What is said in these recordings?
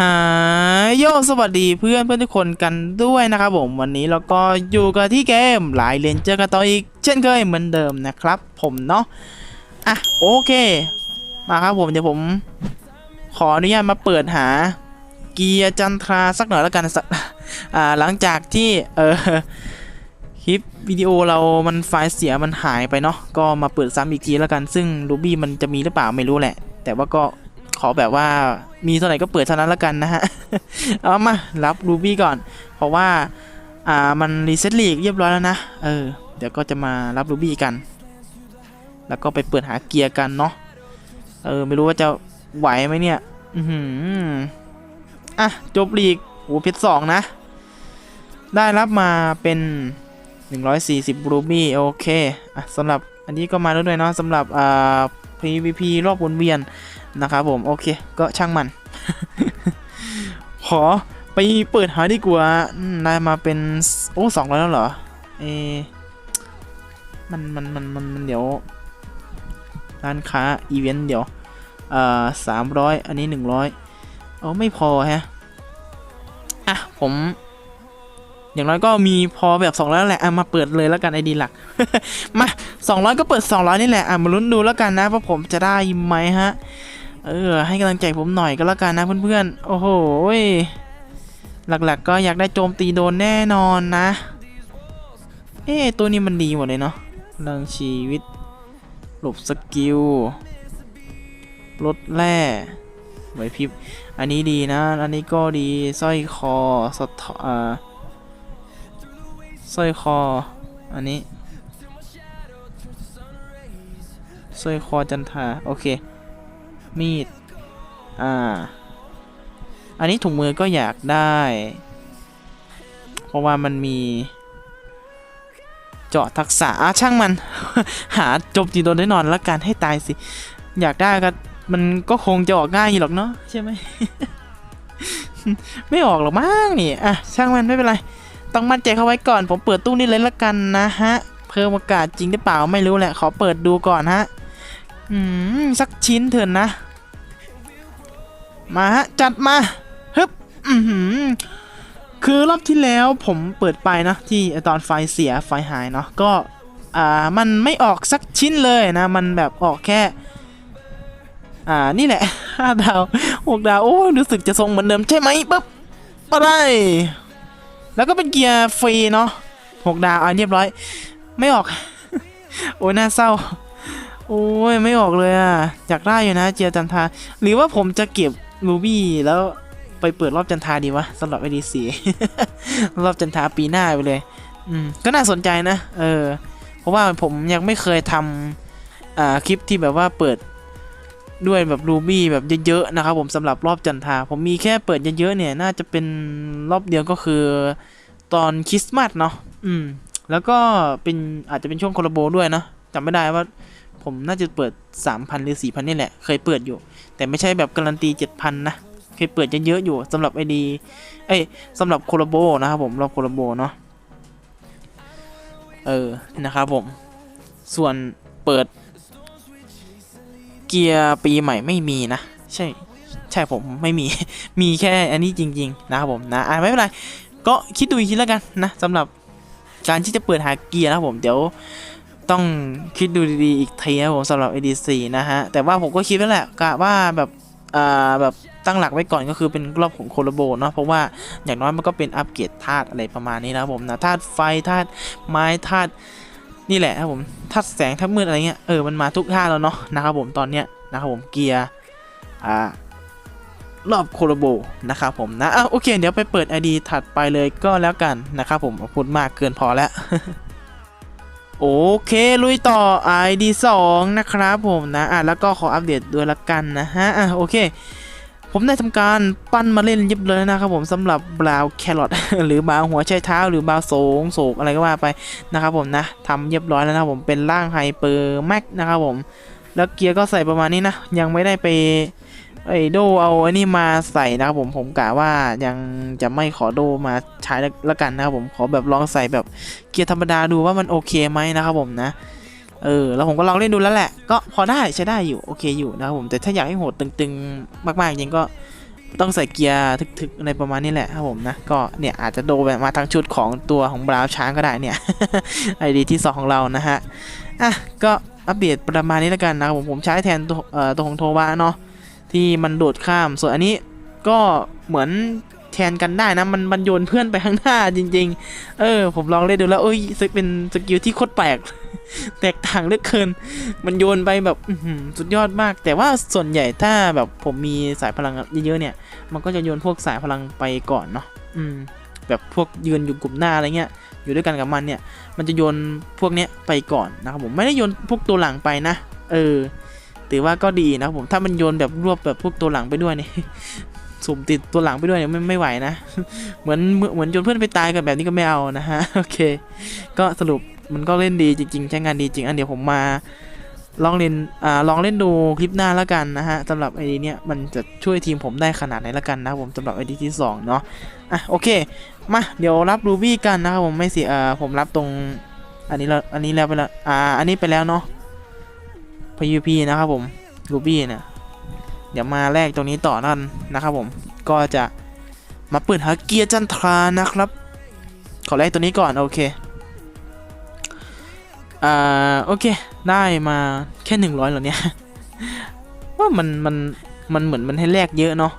หายโยสวัสดีเพื่อนเพื่อนทุกคนกันด้วยนะครับผมวันนี้เราก็อยู่กันที่เกมหลายเลนเจอกันต่ออีก เช่นเคยเหมือนเดิมนะครับ ผมเนาะอะโอเค มาครับผมเดี๋ยวผม ขออนุญาตมาเปิดหา เกียร์จันทราสักหน่อยแล้วกันสักอ่าหลังจากที่เออคลิปวิดีโอเรามันไฟล์เสียมันหายไปเนาะก็มาเปิดซ้ำอีกทีแล้วกันซึ่งรูบี้มันจะมีหรือเปล่าไม่รู้แหละ แต่ว่าก็ขอแบบว่า มีเท่าไหร่ก็เปิดเท่านั้นแล้วกันนะฮะ เอามา รับรูบี้ก่อน เพราะว่า อ่า มันรีเซ็ตลีกเรียบร้อยแล้วนะ เออ เดี๋ยวก็จะมารับรูบี้กัน แล้วก็ไปเปิดหาเกียร์กันเนาะ เออ ไม่รู้ว่าจะไหวไหมเนี่ย อือหือ อะ จบลีกโอ้เพชรสองนะ ได้รับมาเป็น 140รูบี้ โอเค อะสำหรับอันนี้ก็มาแล้วด้วยเนาะสำหรับ อ่า PVP รอบวนเวียน นะครับผมโอเค ก็ช่างมัน ขอไปเปิดหาดีกว่าได้มาเป็น โอ้สองร้อยแล้วเหรอ เอ มันมันมันมันมันเดี๋ยว ร้านค้า อีเวนต์เดี๋ยวอ่าสามร้อยอันนี้หนึ่งร้อยเออไม่พอฮะ อะ ผม อย่างน้อยก็มีพอแบบ200แล้วแหละอะมาเปิดเลยแล้วกันไอดีหลัก มา200ก็เปิด200นี่แหละอะมาลุ้นดูแล้วกันนะว่าผมจะได้ไหมฮะ เออ ให้กำลังใจผมหน่อยก็แล้วกันนะเพื่อนๆ โอ้โหยหลักๆก็อยากได้โจมตีโดนแน่นอนนะ เอ๊ตัวนี้มันดีหมดเลยเนาะพลังชีวิต หลบสกิล ลดแร่ไหวพริบ อันนี้ดีนะ อันนี้ก็ดี สร้อยคอสะทอ่าสร้อยคอ อันนี้สร้อยคอจันทา โอเค มีด อ่า อันนี้ถุงมือก็อยากได้ เพราะว่ามันมี เจาะทักษะอะช่างมัน หาจบจีโดนได้นอนแล้วกันให้ตายสิ อยากได้ก็มันก็คงจะออกง่ายอยู่หรอกเนาะใช่ไหม ไม่ออกหรอกมั้งนี่ อะ ช่างมันไม่เป็นไร ต้องมั่นใจเข้าไว้ก่อน ผมเปิดตู้นี้เลยละกันนะฮะ เพิ่มโอกาสจริงหรือเปล่าไม่รู้แหละ ขอเปิดดูก่อนฮะ อืมสักชิ้นเถอะนะ มาฮะจัดมาฮึบอือหือคือรอบที่แล้วผมเปิดไปนะ ที่ตอนไฟเสียไฟหายเนาะก็อ่ามันไม่ออกสักชิ้นเลยนะ มันแบบออกแค่ อ่านี่แหละห้าดาวหกดาวโอ้ยรู้สึกจะทรงเหมือนเดิมใช่ไหมปึ๊บอะไรแล้วก็เป็นเกียร์ฟรีเนาะหกดาวอะเรียบร้อย ไม่ออก โอ้ยน่าเศร้า โอ้ยไม่ออกเลยอะอยากได้อยู่นะเจียจันทา หรือว่าผมจะเก็บรูบี้แล้วไปเปิดรอบจันทาดีวะสำหรับไอดีสีรอบจันทาปีหน้าไปเลย อืมก็น่าสนใจนะ เออ เพราะว่าผมยังไม่เคยทำอ่าคลิปที่แบบว่าเปิดด้วยแบบรูบี้แบบเยอะๆนะครับผมสำหรับรอบจันทา ผมมีแค่เปิดเยอะๆเนี่ย น่าจะเป็นรอบเดียวก็คือตอนคริสต์มาสเนาะอืม แล้วก็เป็นอาจจะเป็นช่วงโคลาโบด้วยเนาะจำไม่ได้ว่า ผมน่าจะเปิด 3,000 หรือ 4,000 นี่แหละ เคยเปิดอยู่ แต่ไม่ใช่แบบการันตี 7,000 นะ เคยเปิดเยอะๆอยู่สำหรับไอดีเอ้ยสำหรับโคลโบนะครับผมรอบโคลโบเนาะเออ นะครับผม ส่วนเปิด เกียร์ปีใหม่ไม่มีนะ ใช่ใช่ผมไม่มี มีแค่อันนี้จริง ๆ นะครับผมนะอะไม่เป็นไร ก็คิดดูอีกทีแล้วกันนะสำหรับการที่จะเปิดหาเกียร์นะครับผมเดี๋ยว ต้องคิดดูดีๆอีกทีนะผมสำหรับ AD4 นะฮะ แต่ว่าผมก็คิดไว้วแหละกะว่าแบบอ่าแบบตั้งหลักไว้ก่อนก็คือเป็นรอบของโคลโบเนาะเพราะว่าอย่างน้อยมันก็เป็นอัปเกรดธาตุอะไรประมาณนี้นะผมนะธาตุไฟธาตุไม้ธาตุนี่แหละครับผมธาตุแสงธาตุมืดอะไรเงี้ยเออมันมาทุกธาตุแล้วเนาะนะครับผมตอนเนี้ยนะครับผมเกียร์อ่ารอบโคลโบนะครับผมนะอะโอเค เดี๋ยวไปเปิด ID ถัดไปเลยก็แล้วกันนะครับผมพูดมากเกินพอแล้ว โอเค ลุยต่อ ID 2นะครับผมนะ อะ แล้วก็ขออัปเดตด้วยละกันนะฮะ อะ โอเค ผมได้ทำการปั้นมาเล่นเรียบเลยนะครับผมสำหรับบราวแครอทหรือบราวหัวไชเท้าหรือบราวโสงโศกอะไรก็ว่าไปนะครับผมนะทำเรียบร้อยแล้วนะครับผมเป็นร่างไฮเปอร์แม็กนะครับผม แล้วเกียร์ก็ใส่ประมาณนี้นะ ยังไม่ได้ไป ไอ้โดเอาอ้นี่มาใส่นะครับผมผมกะว่ายังจะไม่ขอโดมาใช้แล้วกันนะครับผมขอแบบลองใส่แบบเกียร์ธรรมดาดูว่ามันโอเคไหมนะครับผมนะเออแล้วผมก็ลองเล่นดูแล้วแหละ ก็พอได้ใช้ได้อยู่โอเคอยู่นะครับผมแต่ถ้าอยากให้โหดตึงๆ มากๆจริงก็ต้องใส่เกียร์ทึกๆอะไรประมาณนี้แหละครับผมนะก็เนี่ยอาจจะโดนแบบมาทั้งชุดของตัวของบราวช้างก็ได้เนี่ยไอดีที่2ของเรานะฮะอะก็อัปเดตประมาณนี้แล้วกันนะครับผมผมใช้แทนตัวเอ่อตัวของโทบะเนาะ ที่มันโดดข้าม ส่วนอันนี้ก็เหมือนแทนกันได้นะ มันมันโยนเพื่อนไปข้างหน้าจริง ๆ เออ ผมลองเล่นดูแล้วเอ้ยเป็นสกิลที่โคตรแปลกแตกต่างเหลือเกิน มันโยนไปแบบสุดยอดมาก แต่ว่าส่วนใหญ่ถ้าแบบผมมีสายพลังเยอะๆเนี่ย มันก็จะโยนพวกสายพลังไปก่อนเนาะอืม แบบพวกยืนอยู่กลุ่มหน้าอะไรเงี้ย อยู่ด้วยกันกับมันเนี่ย มันจะโยนพวกเนี้ยไปก่อนนะครับผมไม่ได้โยนพวกตัวหลังไปนะ เออ ถือว่าก็ดีนะผมถ้ามันโยนแบบรวบแบบพวกตัวหลังไปด้วยเนี่ยสุ่มติดตัวหลังไปด้วยเนี่ยไม่ไม่ไหวนะ เหมือนเหมือนโยนเพื่อนไปตายกันแบบนี้ก็ไม่เอานะฮะโอเค ก็สรุปมันก็เล่นดีจริง ๆ ใช้งานดีจริงอันเดี๋ยวผมมาลองเล่นอ่าลองเล่นดูคลิปหน้าแล้วกันนะฮะสำหรับไอดีเนี่ยมันจะช่วยทีมผมได้ขนาดไหนแล้วกันนะครับผมสำหรับไอดีที่สองเนาะอะโอเคมาเดี๋ยวรับรูบี้กันนะครับผมไม่เสียอ่าผมรับตรงอันนี้แล้วอันนี้แล้วไปแล้วอ่าอันนี้ไปแล้วเนาะ PVP นะครับผมรูบี้เนี่ยเดี๋ยวมาแลกตรงนี้ต่อนั่นนะครับผมก็จะมาเปิดหาเกียร์จันทรานะครับ ขอแลกตัวนี้ก่อน โอเคอ่าโอเค ได้มาแค่หนึ่งร้อยเหรอเนี่ย ว่ามันมันมันเหมือนมันให้แลกเยอะเนาะ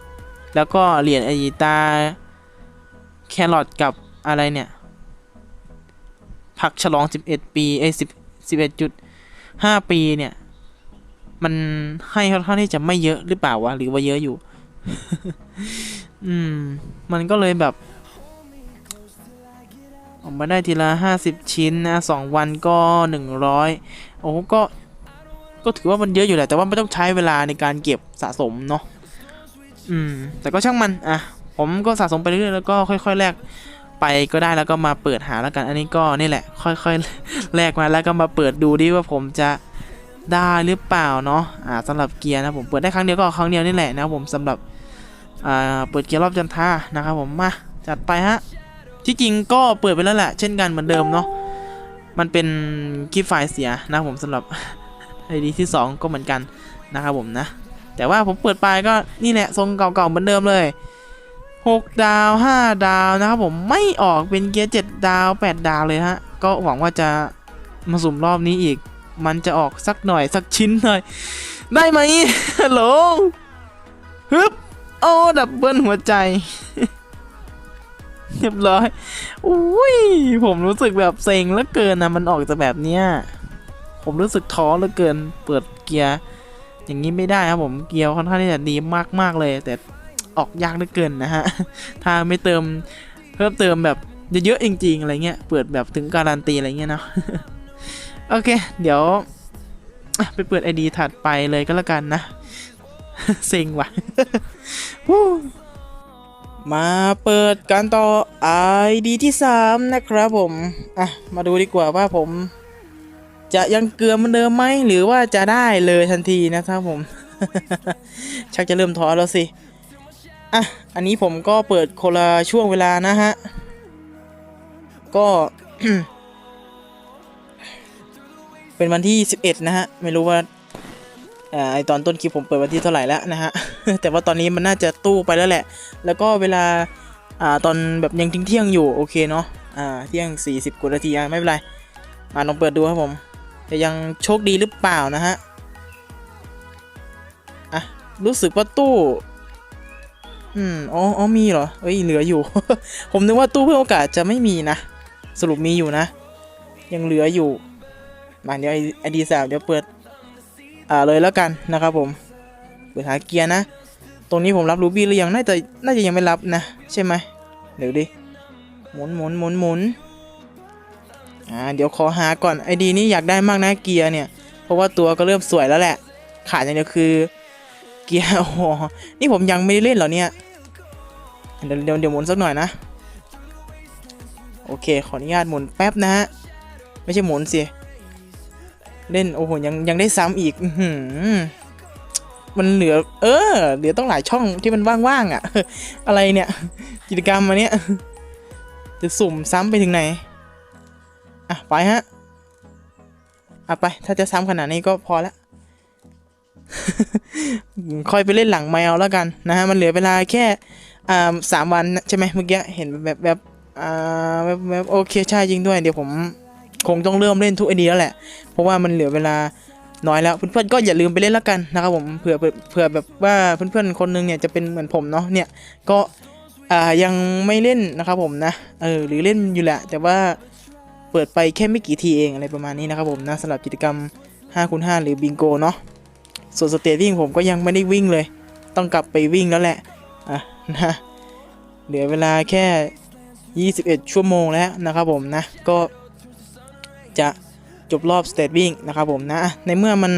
แล้วก็เหรียญไอตาแครอทกับอะไรเนี่ย ผักฉลอง 11 ปีเอ้ย10 11.5 ปีเนี่ย มันให้ค่อนข้างที่จะไม่เยอะหรือเปล่าวะหรือว่าเยอะอยู่ อืม มันก็เลยแบบ ออกมาได้ทีละ50ชิ้นนะ2วันก็100โอ้ก็ ก็ถือว่ามันเยอะอยู่แหละ แต่ว่าไม่ต้องใช้เวลาในการเก็บสะสมเนาะอืม แต่ก็ช่างมันอะผมก็สะสมไปเรื่อยๆแล้วก็ค่อยๆแลกไปก็ได้แล้วก็มาเปิดหาแล้วกัน อันนี้ก็นี่แหละ ค่อยๆแลกมาแล้วก็มาเปิดดูดิว่าผมจะ ได้หรือเปล่าเนาะอ่าสำหรับเกียร์นะผมเปิดได้ครั้งเดียวก็ครั้งเดียวนี่แหละนะผมสำหรับอ่าเปิดเกียร์รอบจันทานะครับผมมาจัดไปฮะที่จริงก็เปิดไปแล้วแหละเช่นกันเหมือนเดิมเนาะมันเป็นคลิปไฟล์เสียนะผมสำหรับไอดีที่สองก็เหมือนกันนะครับผมนะ แต่ว่าผมเปิดไปก็นี่แหละทรงเก่าๆเหมือนเดิมเลย6 ดาว 5 ดาวนะครับผมไม่ออกเป็นเกียร์7ดาว 8 ดาวเลยฮะ ก็หวังว่าจะมาสุ่มรอบนี้อีก มันจะออกสักหน่อยสักชิ้นหน่อย ได้ไหมฮัลโหลฮึบโอ้ดับเบิลหัวใจเรียบร้อย อุ้ย ผมรู้สึกแบบเซ็งเหลือเกินนะ มันออกจะแบบเนี้ย ผมรู้สึกท้อเหลือเกิน เปิดเกียร์ อย่างนี้ไม่ได้ครับผม เกียร์ค่อนข้างที่จะดีมากๆเลย แต่ออกยากเหลือเกินนะฮะ ถ้าไม่เติมเพิ่มเติมแบบเยอะๆจริงๆอะไรเงี้ย เปิดแบบถึงการันตีอะไรเงี้ยเนาะ โอเค เดี๋ยวไปเปิดไอดีถัดไปเลยก็แล้วกันนะ เซ็งว่ะมาเปิดการต่อ ID ที่ 3 นะครับผม อะ มาดูดีกว่าว่าผม จะยังเกลือเหมือนเดิมไหมหรือว่าจะได้เลยทันทีนะครับผม ชักจะเริ่มท้อแล้วสิ อะ อันนี้ผมก็เปิดคนละช่วงเวลานะฮะ ก็ เป็นวันที่ 11 นะฮะ ไม่รู้ว่าอ่าไอตอนต้นคลิปผมเปิดวันที่เท่าไหร่แล้วนะฮะ แต่ว่าตอนนี้มันน่าจะตู้ไปแล้วแหละ แล้วก็เวลาอ่าตอนแบบยังทิ้งเที่ยงอยู่ โอเคเนาะอ่าเที่ยง 40กว่านาทีไม่เป็นไรมาลองเปิดดูครับผมจะยังโชคดีหรือเปล่านะฮะอะรู้สึกว่าตู้อืมอ๋ออ๋อมีเหรอเอ้ยเหลืออยู่ ผมนึกว่าตู้เพื่อโอกาสจะไม่มีนะ สรุปมีอยู่นะ ยังเหลืออยู่ มาเดี๋ยวไอดีสามเดี๋ยวเปิดอ่าเลยแล้วกันนะครับผมเปิดหาเกียร์นะ ตรงนี้ผมรับรูบี้หรือยังน่าจะน่าจะยังไม่รับนะ ใช่ไหมเดี๋ยวดิหมุนหมุนหมุนหมุนอ่าเดี๋ยวขอหาก่อนไอดีนี้อยากได้มากนะเกียร์เนี่ย เพราะว่าตัวก็เริ่มสวยแล้วแหละ ขาดอย่างเดียวคือเกียร์โอ้โหนี่ผมยังไม่ได้เล่นเหรอเนี่ยเดี๋ยวเดี๋ยวเดี๋ยวหมุนสักหน่อยนะโอเค ขออนุญาตหมุนแป๊บนะฮะ ไม่ใช่หมุนสิ เล่นโอ้โหยังยังได้ซ้ำอีกอืมันเหลือ เออเหลือต้องหลายช่องที่มันว่างๆอะ อะไรเนี่ย กิจกรรมมาเนี้ยจะสุ่มซ้ำไปถึงไหน อะ ไปฮะ อะไป ถ้าจะซ้ำขนาดนี้ก็พอละค่อยไปเล่นหลังไมเอาแล้วกันนะฮะ มันเหลือเวลาแค่อ่าสามวันใช่ไหมเมื่อกี้เห็นแบบแบบอ่าแบบแบบโอเคใช่จริงด้วย เดี๋ยวผม คงต้องเริ่มเล่นทุกไอเดียแล้วแหละ เพราะว่ามันเหลือเวลาน้อยแล้ว เพื่อนๆก็อย่าลืมไปเล่นแล้วกันนะครับผมเผื่อเผื่อแบบว่าเพื่อนๆคนหนึงเนี่ยจะเป็นเหมือนผมเนาะเนี่ยก็อ่ายังไม่เล่นนะครับผมนะเออหรือเล่นอยู่แหละ แต่ว่าเปิดไปแค่ไม่กี่ทีเองอะไรประมาณนี้นะครับผมนะสำหรับกิจกรรม5คูณ5หรือบิงโกเนาะส่วนสเตจวิ่งผมก็ยังไม่ได้วิ่งเลย ต้องกลับไปวิ่งแล้วแหละอะนะเหลือเวลาแค่ 21 ชั่วโมงแล้วนะครับผมนะก็ จะจบรอบสเตจวิ่งนะครับผมนะ ในเมื่อมัน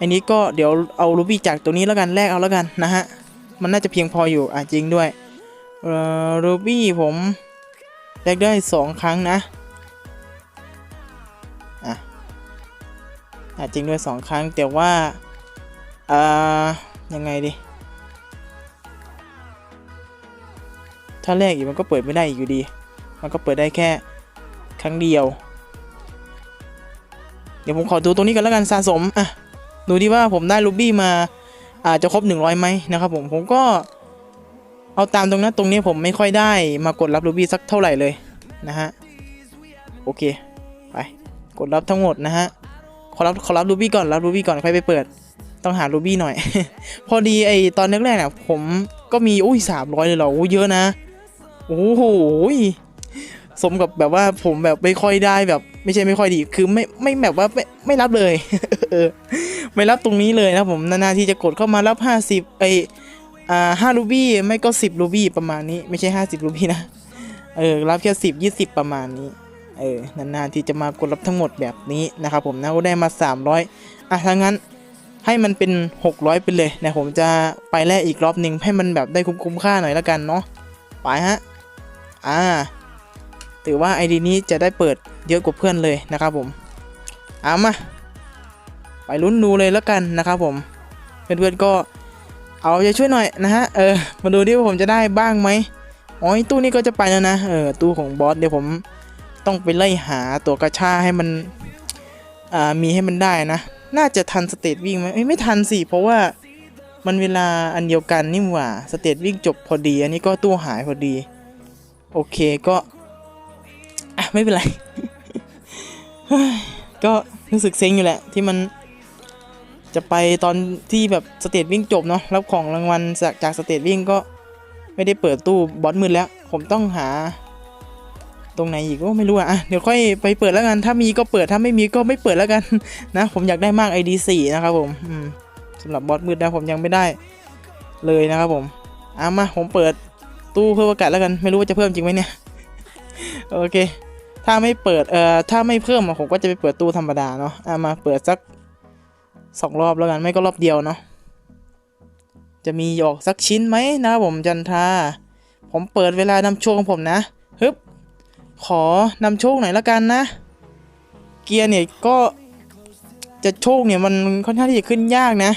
อันนี้ก็เดี๋ยวเอารูบี้จากตัวนี้แล้วกันแลกเอาแล้วกันนะฮะ มันน่าจะเพียงพออยู่อะจริงด้วยเอ่อรูบี้ผมแลกได้ 2 ครั้งนะอะอะจริงด้วย 2 ครั้งแต่ว่าอ่ายังไงดี ถ้าแรกอีกมันก็เปิดไม่ได้อีกอยู่ดี มันก็เปิดได้แค่ครั้งเดียว เดี๋ยวผมขอดูตรงนี้กันแล้วกันสะสมอะดูดิว่าผมได้ลูบี้มาอาจจะครบ 100ไหมนะครับผมผมก็เอาตามตรงนั้นตรงนี้ผมไม่ค่อยได้มากดรับลูบี้สักเท่าไหร่เลยนะฮะโอเคไปกดรับทั้งหมดนะฮะขอรับขอรับลูบี้ก่อนรับลูบี้ก่อนค่อยไปเปิด ต้องหารูบี้หน่อย พอดีไอตอนแรกๆเนี่ยผมก็มีอุ้ยสามร้อยเลยเหรอโอ้เยอะนะโอ้โหสมกับแบบว่าผมแบบไม่ค่อยได้แบบ ไม่ใช่ไม่ค่อยดี คือไม่ไม่แบบว่าไม่ไม่รับเลยไม่รับตรงนี้เลยนะผมนานๆที่จะกดเข้ามารับห้าสิบไออ่าห้ารูบี้ไม่ก็สิบรูบี้ประมาณนี้ไม่ใช่ห้าสิบรูบี้นะเออรับแค่สิบยี่สิบประมาณนี้เออนานๆที่จะมากดรับทั้งหมดแบบนี้นะครับผมนะก็ได้มาสามร้อยอะถ้างั้นให้มันเป็น 600ไปเลยนะผมจะไปแลกอีกรอบหนึ่งให้มันแบบได้คุ้มค่าหน่อยละกันเนาะไปฮะอ่า ถือว่าไอดีนี้จะได้เปิดเยอะกว่าเพื่อนเลยนะครับผมเอามา ไปลุ้นดูเลยและกันนะครับผม เพื่อนๆก็เอาใจช่วยหน่อยนะฮะ เออ มาดูดิว่าผมจะได้บ้างไหมอ๋อตู้นี้ก็จะไปแล้วนะ เออ ตู้ของบอสเดี๋ยวผมต้องไปไล่หาตัวกระชาให้มัน อ่า มีให้มันได้นะ น่าจะทันสเตจวิ่งไหมเอ้ยไม่ทันสิ เพราะว่ามันเวลาอันเดียวกันนี่หว่า สเตจวิ่งจบพอดี อันนี้ก็ตู้หายพอดี โอเคก็ ไม่เป็นไร ก็รู้สึกเซ็งอยู่แหละ ที่มันจะไปตอนที่แบบสเตจวิ่งจบเนาะรับของรางวัลจากจากสเตจวิ่งก็ไม่ได้เปิดตู้บอสมืดแล้ว ผมต้องหา ตรงไหนอีกก็ไม่รู้อะอะเดี๋ยวค่อยไปเปิดแล้วกันถ้ามีก็เปิดถ้าไม่มีก็ไม่เปิดแล้วกันนะ ผมอยากได้มาก ID 4นะครับผมอืมสำหรับบอสมืดนะผมยังไม่ได้เลยนะครับผมเอามาผมเปิดตู้เพิ่มอากาศแล้วกัน ไม่รู้ว่าจะเพิ่มจริงไหมเนี่ย โอเค ถ้าไม่เปิดเอ่อถ้าไม่เพิ่มอะผมก็จะไปเปิดตู้ธรรมดาเนาะเอามาเปิดสักสองรอบแล้วกันไม่ก็รอบเดียวเนาะจะมีออกสักชิ้นไหมนะครับผมจันทาผมเปิดเวลานำโชคของผมนะฮึบขอนำโชคหน่อยละกันนะ เกียร์เนี่ยก็จะโชคเนี่ยมันค่อนข้างที่จะขึ้นยากนะ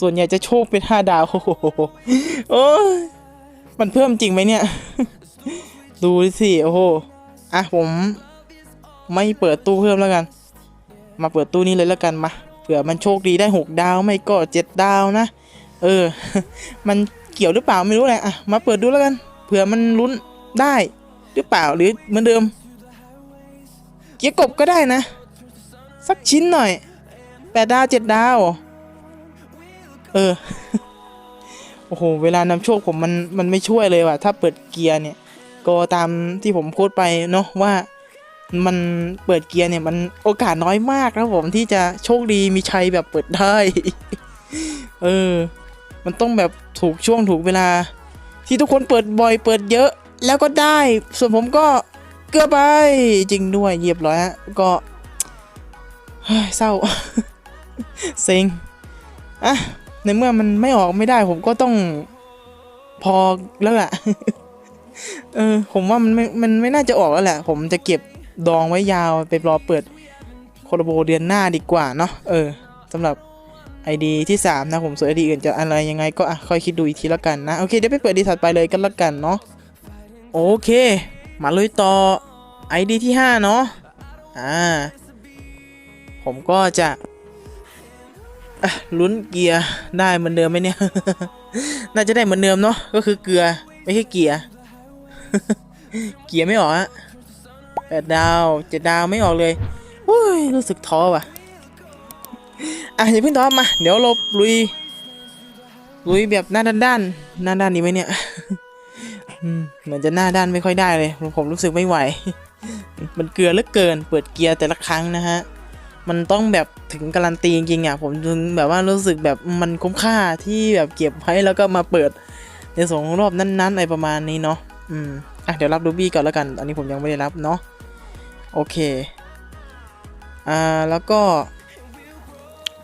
ส่วนใหญ่จะโชคเป็นห้าดาวโอ้โหโอ้มันเพิ่มจริงไหมเนี่ย ดูสิโอ้โหอะผมไม่เปิดตู้เพิ่มแล้วกัน มาเปิดตู้นี้เลยแล้วกันมาเผื่อมันโชคดีได้หกดาวไม่ก็เจ็ดดาวนะ เออ มันเกี่ยวหรือเปล่าไม่รู้แหละอะมาเปิดดูแล้วกันเผื่อมันลุ้นได้หรือเปล่าหรือเหมือนเดิม เกียร์กบก็ได้นะ สักชิ้นหน่อยแปดดาวเจ็ดดาว เออ โอ้โห เวลานำโชคผมมันมันไม่ช่วยเลยว่ะ ถ้าเปิดเกียร์เนี่ย ก็ตามที่ผมพูดไปเนาะว่ามันเปิดเกียร์เนี่ยมันโอกาสน้อยมากครับผมที่จะโชคดีมีชัยแบบเปิดได้ เออ มันต้องแบบถูกช่วงถูกเวลา ที่ทุกคนเปิดบ่อยเปิดเยอะ แล้วก็ได้ ส่วนผมก็เกือบไปจริงด้วยเยียบร้อยฮะก็เฮ้ยเศร้าเซ็งอะในเมื่อมันไม่ออกไม่ได้ผมก็ต้องพอแล้วแหละ เออ ผมว่ามันไม่มันไม่น่าจะออกแล้วแหละ ผมจะเก็บดองไว้ยาวไปรอเปิดโคโลโบเดือนหน้าดีกว่าเนาะเออสำหรับ ID ที่ 3 นะผมส่วน ID อื่นจะอะไรยังไงก็อะค่อยคิดดูอีกทีละกันนะ โอเคเดี๋ยวไปเปิดดีถัดไปเลยกันละกันเนาะโอเค มาลุยต่อ ID ที่ 5 เนาะอ่าผมก็จะลุ้นเกียร์ได้เหมือนเดิมไหมเนี่ย น่าจะได้เหมือนเดิมเนาะก็คือเกลือไม่ใช่เกียร์ เกียร์ไม่ออกฮะแปดดาวเจ็ดดาวไม่ออกเลยโอ้ยรู้สึกท้อว่ะ อะอย่าเพิ่งท้อมา เดี๋ยวเราลุย ลุยแบบหน้าด้านๆหน้าด้านนี้ไหมเนี่ยเหมือนจะหน้าด้านไม่ค่อยได้เลย ผมรู้สึกไม่ไหว มันเกลือเลือเกิน เปิดเกียร์แต่ละครั้งนะฮะ มันต้องแบบถึงการันตีจริงๆอะ ผมถึงแบบว่ารู้สึกแบบมันคุ้มค่าที่แบบเก็บไว้แล้วก็มาเปิด ในสองรอบนั้นๆอะไรประมาณนี้เนาะ อืมอะเดี๋ยวรับรูบี้ก่อนแล้วกัน อันนี้ผมยังไม่ได้รับเนาะโอเค อ่า แล้วก็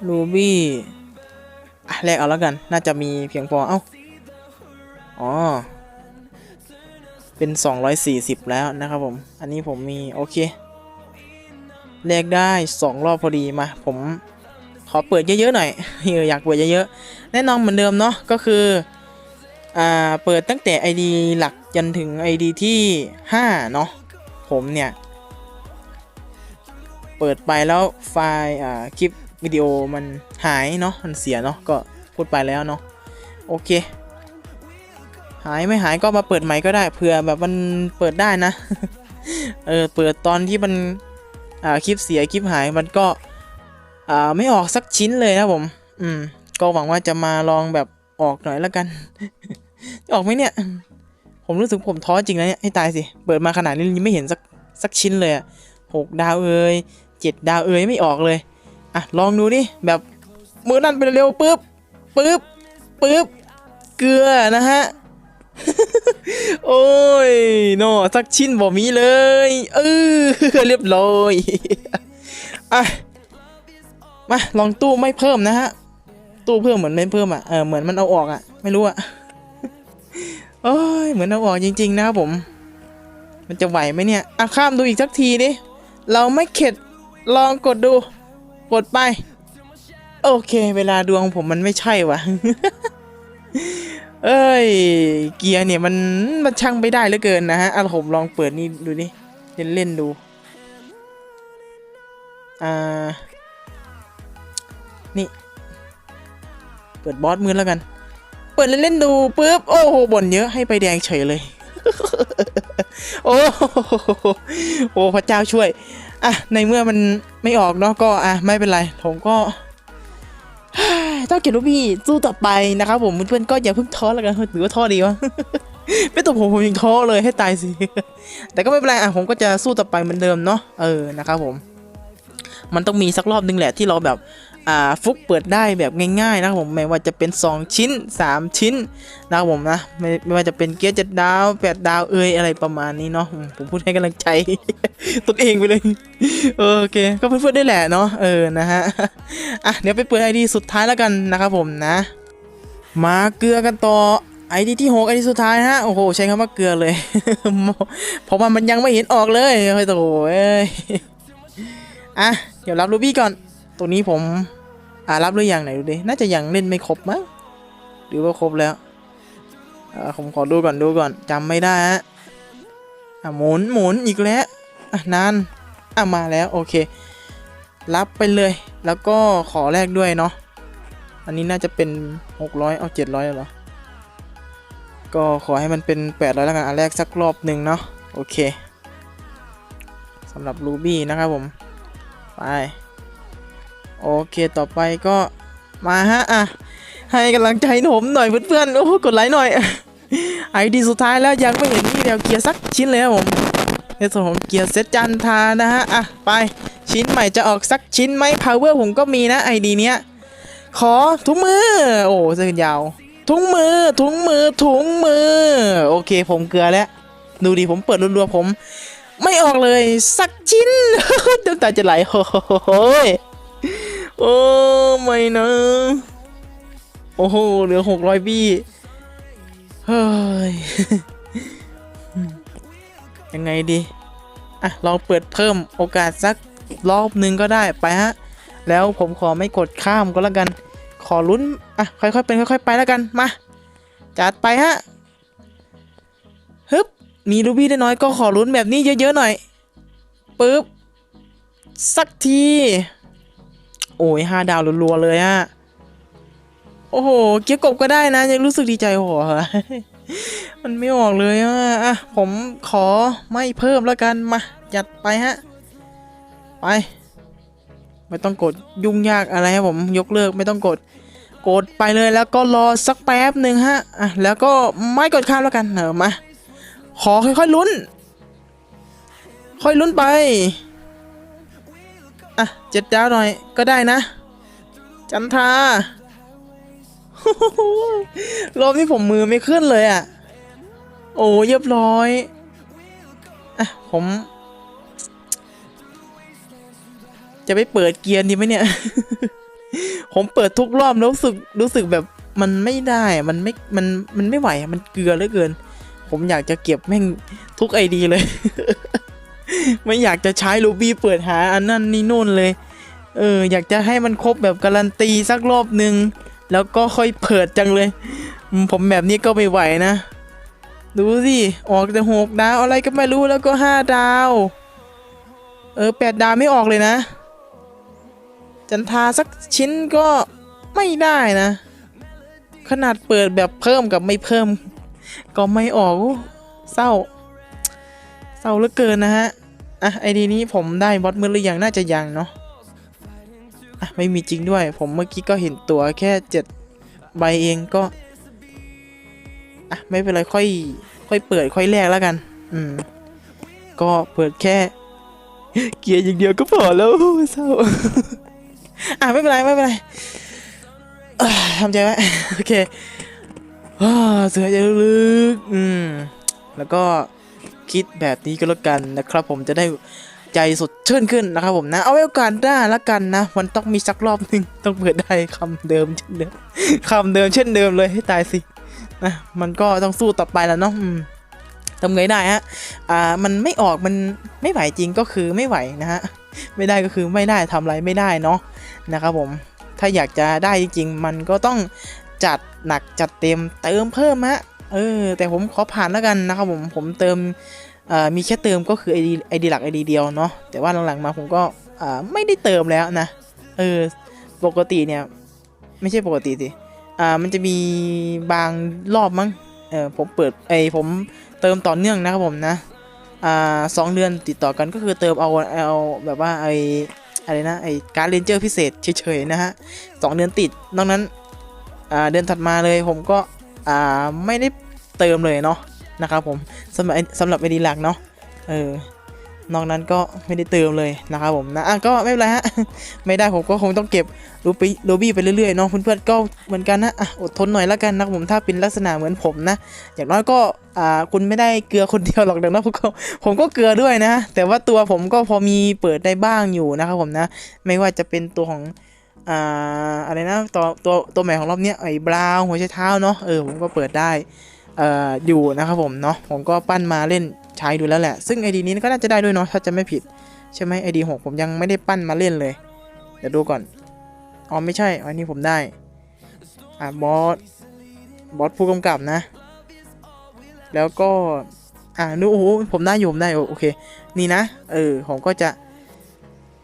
รูบี้อะแลกเอาแล้วกัน น่าจะมีเพียงพอ เอ้า อ๋อ เป็น 240 แล้วนะครับผม อันนี้ผมมีโอเคแลกได้ 2 รอบพอดีมา ผมขอเปิดเยอะๆหน่อยเอออยากเปิดเยอะๆ แน่นอนเหมือนเดิมเนาะ ก็คือ อ่าเปิดตั้งแต่ ID หลักจนถึง ID ที่ 5 เนาะผมเนี่ย เปิดไปแล้วไฟล์อ่าคลิปวิดีโอมันหายเนาะมันเสียเนาะก็พูดไปแล้วเนาะโอเค หายไม่หายก็มาเปิดใหม่ก็ได้เผื่อแบบมันเปิดได้นะ เออเปิดตอนที่มันอ่าคลิปเสียคลิปหายมันก็อ่าไม่ออกสักชิ้นเลยนะผม อืม ก็หวังว่าจะมาลองแบบออกหน่อยแล้วกัน ออกไหมเนี่ย ผมรู้สึกผมท้อจริงนะเนี่ยให้ตายสิ เปิดมาขนาดนี้ยังไม่เห็นสักสักชิ้นเลยอะหกดาวเอ่ยเจ็ดดาวเอ่ยไม่ออกเลย อะ ลองดูดิ แบบมือนั่นไปเร็วปึ๊บปึ๊บปึ๊บเกลือนะฮะ โอ้ยโนสักชิ้นบ่มีเลย เออเรียบร้อยอะมาลองตู้ไม่เพิ่มนะฮะ ตู้เพิ่มเหมือนไม่เพิ่มอะ เออเหมือนมันเอาออกอะ ไม่รู้อะ โอ้ยเหมือนเอาออกจริง ๆ นะครับผม มันจะไหวไหมเนี่ยอะข้ามดูอีกสักทีดิ เราไม่เข็ดลองกดดู กดไป โอเค เวลาดวงผมมันไม่ใช่วะเอ้ย เกียร์เนี่ยมันมันช่างไม่ได้เหลือเกินนะฮะอะผมลองเปิดนี่ดูนี่เล่นเล่นดูอ่านี่ เปิดบอสมือแล้วกัน เปิดเล่นๆดูปุ๊บโอ้โหบ่นเยอะให้ไปแดงเฉยเลย โอ้โหพระเจ้าช่วยอะในเมื่อมันไม่ออกเนาะก็อะไม่เป็นไร ผมก็ต้องเก็บลูกพี่สู้ต่อไปนะครับผมเพื่อนๆก็อย่าเพิ่งท้อแล้วกันหรือว่าท้อดีวะไม่ตัวผมผมยังท้อเลยให้ตายสิ แต่ก็ไม่เป็นไรอะผมก็จะสู้ต่อไปเหมือนเดิมเนาะเออนะครับผม มันต้องมีสักรอบนึงแหละที่เราแบบ อ่าฟุกเปิดได้แบบง่ายๆนะครับผมไม่ว่าจะเป็น 2 ชิ้น 3 ชิ้นนะครับผมนะไม่ไม่ว่าจะเป็นเกียร์เจ็ดดาวแปดดาวเอยอะไรประมาณนี้เนาะผมพูดให้กำลังใจตนเองไปเลยโอเค ก็เพื่อนๆได้แหละเนาะเออนะฮะอะเดี๋ยวไปเปิดไอดีสุดท้ายแล้วกันนะครับผมนะ มาเกลือกันต่อไอดีที่หกไอดีสุดท้ายฮะโอ้โหใช้คำว่าเกลือเลยเพราะว่ามันยังไม่เห็นออกเลยเฮ้ยโถ่เอ้ยอะเดี๋ยวรับรูบี้ก่อน ตัวนี้ผมอ่ารับหรือยังไหนดูดิน่าจะยังเล่นไม่ครบมั้งหรือว่าครบแล้วอ่าผมขอดูก่อนดูก่อนจำไม่ได้ฮะอะหมุนหมุนอีกแล้วอะนานอะมาแล้วโอเค รับไปเลย แล้วก็ขอแลกด้วยเนาะอันนี้น่าจะเป็น 600 เอา 700เหรอ ก็ขอให้มันเป็น 800 แล้วกัน อันแรกสักรอบหนึ่งเนาะ โอเค สำหรับ Ruby นะครับผม ไป โอเคต่อไปก็มาฮะอะให้กำลังใจผมหน่อยเพื่อนๆโอ้กดไลค์หน่อยไอดีสุดท้ายแล้วยังไม่เห็นมีเดียวเกียร์สักชิ้นเลยครับผมในส่วนของเกียร์เซตจันทานะฮะอะไปชิ้นใหม่จะออกสักชิ้นไหม power ผมก็มีนะไอดีเนี้ยขอถุงมือ โอ้เส้นยาวถุงมือถุงมือถุงมือ โอเคผมเกลือแล้ว ดูดิผมเปิดรัวๆผม ไม่ออกเลยสักชิ้นน้ำตาจะไหลโอ้โหย โอ้ไม่นะ โอ้โห เหลือหกร้อยบี้ เฮ้ย ยังไงดี อะลองเปิดเพิ่มโอกาสสักรอบหนึ่งก็ได้ไปฮะ แล้วผมขอไม่กดข้ามก็แล้วกัน ขอลุ้น อะ ค่อยๆเป็นค่อยๆไปแล้วกัน มา จัดไปฮะ ฮึบ มีรูบี้ได้น้อยก็ขอลุ้นแบบนี้เยอะๆหน่อยปึ๊บ สักที โอ้ยห้าดาวรัวๆเลยฮะโอ้โห เกียร์กบก็ได้นะ ยังรู้สึกดีใจโอ้โหมันไม่ออกเลยอะอะ ผมขอไม่เพิ่มแล้วกันมาจัดไปฮะ ไป ไม่ต้องกดยุ่งยากอะไรครับผมยกเลิกไม่ต้องกดกดไปเลยแล้วก็รอสักแป๊บหนึ่งฮะอะแล้วก็ไม่กดข้ามแล้วกันเออมาขอค่อยๆลุ้น ค่อยลุ้นไป อะเจ็ดดาวหน่อยก็ได้นะ จันทรารอบนี้ผมมือไม่ขึ้นเลยอะ โอ้เรียบร้อยอะผม จะไปเปิดเกียร์ดีไหมเนี่ย ผมเปิดทุกรอบแล้วรู้สึกรู้สึกแบบมันไม่ได้มันไม่มันมันไม่ไหวมันเกลือเหลือเกิน ผมอยากจะเก็บแม่งทุกไอดีเลย ไม่อยากจะใช้ลูบี้เปิดหาอันนั่นนี่นู่นเลย เออ อยากจะให้มันครบแบบการันตีสักรอบหนึ่งแล้วก็ค่อยเปิดจังเลย ผมแบบนี้ก็ไม่ไหวนะ ดูสิ ออกแต่หกดาวอะไรก็ไม่รู้แล้วก็ห้าดาว เออแปดดาวไม่ออกเลยนะ จันทาสักชิ้นก็ไม่ได้นะ ขนาดเปิดแบบเพิ่มกับไม่เพิ่ม ก็ไม่ออกเศร้า ศร้าเหลือเกินนะฮะ อะไอดีนี้ผมได้บอสมือหรือยังน่าจะยังเนาะ อะไม่มีจริงด้วย ผมเมื่อกี้ก็เห็นตัวแค่เจ็ดใบเองก็ อะไม่เป็นไรค่อยค่อยเปิดค่อยแลกแล้วกัน อืม ก็เปิดแค่ เกียร์อย่างเดียวก็พอแล้วเศร้า อะไม่เป็นไรไม่เป็นไรทำใจไว้โอเคอ่าเสือใจลึกๆอืม แล้วก็ คิดแบบนี้ก็แล้วกันนะครับ ผมจะได้ใจสดชื่นขึ้นนะครับผมนะ เอาไว้โอกาสหน้าละกันนะ มันต้องมีสักรอบหนึ่งต้องเปิดได้คำเดิมเช่นเดิมคำเดิมเช่นเดิมเลยให้ตายสินะมันก็ต้องสู้ต่อไปแล้วเนาะทำไงได้ฮะ อ่า มันไม่ออก มันไม่ไหวจริงก็คือไม่ไหวนะฮะ ไม่ได้ก็คือไม่ได้ทำอะไรไม่ได้เนาะ นะครับผม ถ้าอยากจะได้จริงๆ มันก็ต้องจัดหนักจัดเต็มเติมเพิ่มฮะ เออ แต่ผมขอผ่านแล้วกันนะครับผมผมเติมมีแค่เติมก็คือไอดีไอดีหลักไอดีเดียวเนาะแต่ว่าหลังๆมาผมก็ไม่ได้เติมแล้วนะเออปกติเนี่ย ไม่ใช่ปกติสิอ่ามันจะมีบางรอบมั้งเออผมเปิดไอผมเติมต่อเนื่องนะครับผมนะอ่าสองเดือนติดต่อกันก็คือเติมเอาเอาแบบว่าไออะไรนะไอการเลนเจอร์พิเศษเฉยๆนะฮะสองเดือนติดนอกนั้นอ่าเดือนถัดมาเลยผมก็อ่าไม่ได้ เติมเลยเนาะนะครับผมสำหรับสำหรับไอดีหลักเนาะเออนอกนั้นก็ไม่ได้เติมเลยนะครับผมนะอะก็ไม่เป็นไรฮะไม่ได้ผมก็คงต้องเก็บรูปีโรบี้ไปเรื่อยๆเนาะเพื่อนๆก็เหมือนกันนะอะอดทนหน่อยล้วกันนะผมถ้าเป็นลักษณะเหมือนผมนะอย่างน้อยก็อ่าคุณไม่ได้เกลือคนเดียวหรอกนั้นผมก็ผมก็เกลือด้วยนะ แต่ว่าตัวผมก็พอมีเปิดได้บ้างอยู่นะครับผมนะ ไม่ว่าจะเป็นตัวของอ่าอะไรนะตัวตัวตัวใหม่ของรอบเนี้ยไอ้บราวน์หัวใช้เท้าเนาะเออผมก็เปิดได้ อออยู่นะครับผมเนาะผมก็ปั้นมาเล่นใช้ดูแล้วแหละ ซึ่งไอดีนี้ก็น่าจะได้ด้วยเนาะถ้าจะไม่ผิด ใช่ไหมไอดีหกผมยังไม่ได้ปั้นมาเล่นเลย เดี๋ยวดูก่อน อ๋อไม่ใช่อันนี้ผมได้ อ่าบอสบอสผู้กำกับนะ แล้วก็ อ่านูโอ้โหผมได้อยู่ผมได้โอเค นี่นะ เออผมก็จะ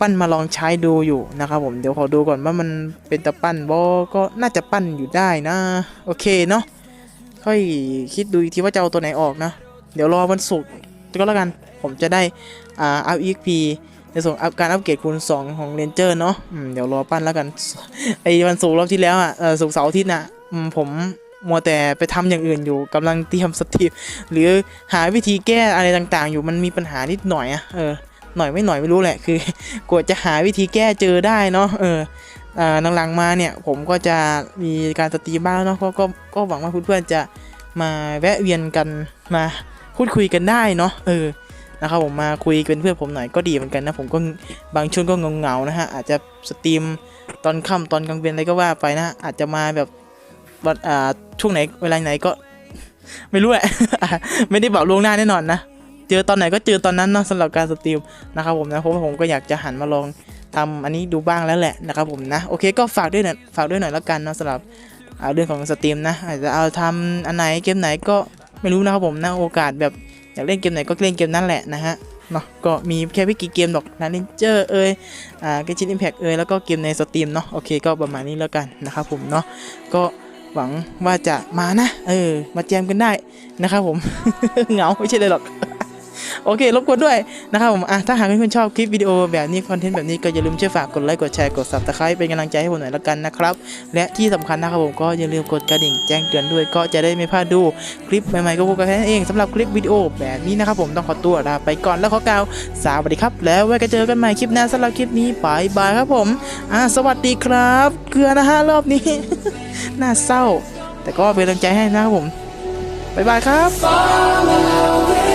ปั้นมาลองใช้ดูอยู่นะครับผมเดี๋ยวขอดูก่อนว่ามันเป็นตะปั้นบอก็น่าจะปั้นอยู่ได้นะ โอเคเนาะ ค่อยคิดดูอีกทีว่าจะเอาตัวไหนออกนะ เดี๋ยวรอวันศุกร์ก็แล้วกันผมจะได้อ่าอัพ EXP ในส่วนการอัปเกรดคูณ 2 ของเรนเจอร์เนาะเดี๋ยวรอปั้นแล้วกัน ไอ้วันศุกร์รอบที่แล้วอะศุกร์เสาร์อาทิตย์น่ะผมมัวแต่ไปทำอย่างอื่นอยู่กำลังเตรียมสตรีมหรือหาวิธีแก้อะไรต่างๆ อยู่มันมีปัญหานิดหน่อยอะเออหน่อยไม่หน่อยไม่รู้แหละคือกว่าจะหาวิธีแก้เจอได้เนาะเออ หลังๆมาเนี่ยผมก็จะมีการสตรีมบ้างเนาะก็ก็ก็หวังว่าเพื่อนๆจะมาแวะเวียนกันมาพูดคุยกันได้เนาะเออนะครับผมมาคุยเป็นเพื่อนผมหน่อยก็ดีเหมือนกันนะผมก็บางช่วงก็เงาๆนะฮะอาจจะสตรีมตอนค่ำตอนกลางเวันอะไรก็ว่าไปนะอาจจะมาแบบวันอ่าช่วงไหนเวลาไหนก็ไม่รู้แหละไม่ได้บอกล่วงหน้าแน่นอนนะเจอตอนไหนก็เจอตอนนั้นเนาะสำหรับการสตรีมนะครับผมนะเพราะว่าผมก็อยากจะหันมาลอง ทำอันนี้ดูบ้างแล้วแหละนะครับผมนะโอเคก็ฝากด้วยหน่อยฝากด้วยหน่อยแล้วกันเนาะสำหรับเรื่องของสตรีมนะอาจจะเอาทำอันไหนเกมไหนก็ไม่รู้นะครับผมนะโอกาสแบบอยากเล่นเกมไหนก็เล่นเกมนั้นแหละนะฮะเนาะก็มีแค่ไม่กี่เกมหรอกนะเลนเจอร์เอ่ยอ่าเกจินอิมแพกเอ่ยแล้วก็เกมในสตรีมเนาะโอเคก็ประมาณนี้แล้วกันนะครับผมเนาะก็หวังว่าจะมานะ เออ มาแจมกันได้นะครับผม เหงาไม่ใช่เลยหรอก โอเครบกวนด้วยนะครับผมอะถ้าหากเพื่อนๆชอบคลิปวิดีโอแบบนี้คอนเทนต์แบบนี้ก็อย่าลืมช่วยฝากกดไลค์กดแชร์กด subscribe เป็นกำลังใจให้ผมหน่อยละกันนะครับและที่สำคัญนะครับผมก็อย่าลืมกดกระดิ่งแจ้งเตือนด้วยก็จะได้ไม่พลาดดูคลิปใหม่ๆก็พวกกันแค่นั้นเองสำหรับคลิปวิดีโอแบบนี้นะครับผมต้องขอตัวลาไปก่อนแล้วขอกล่าวสวัสดีครับ แล้วไว้กันเจอกันใหม่คลิปหน้าสำหรับคลิปนี้บายบายครับผมอะสวัสดีครับเกลือนะฮะรอบนี้ น่าเศร้า แต่ก็เป็นกำลังใจให้นะครับผมบายบายครับ Follow